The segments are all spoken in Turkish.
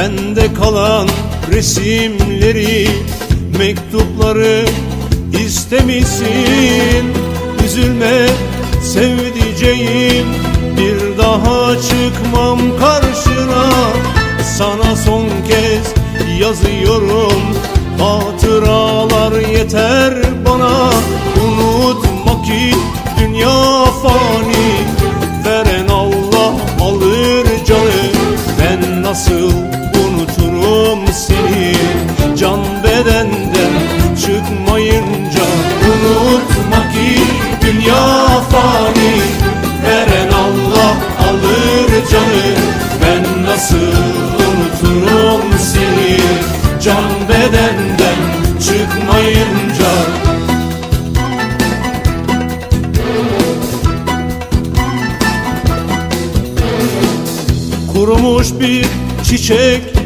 bende kalan resimleri mektupları istemişsin. Üzülme sevdiceğim bir daha çıkmam karşına. Sana son kez yazıyorum hatıralar yeter bana unuturum seni can bedenden çıkmayınca unutma ki dünya fani veren Allah alır canı. Ben nasıl unuturum seni? Can bedenden çıkmayınca. Kurumuş bir çiçek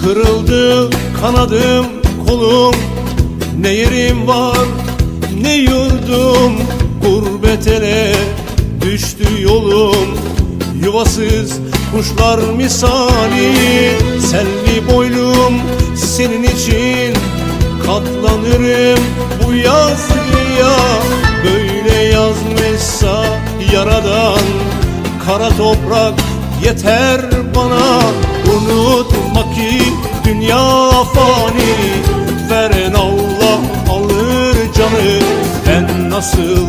Kırıldı kanadım kolum. Ne yerim var ne yurdum. Gurbet ele düştü yolum. Yuvasız kuşlar misali Selvi boylum. Senin için Katlanırım bu yazgıya Böyle yazmışsa yaradan Kara toprak yeter bana Unutma ki dünya fani. Veren Allah alır canı. Ben nasıl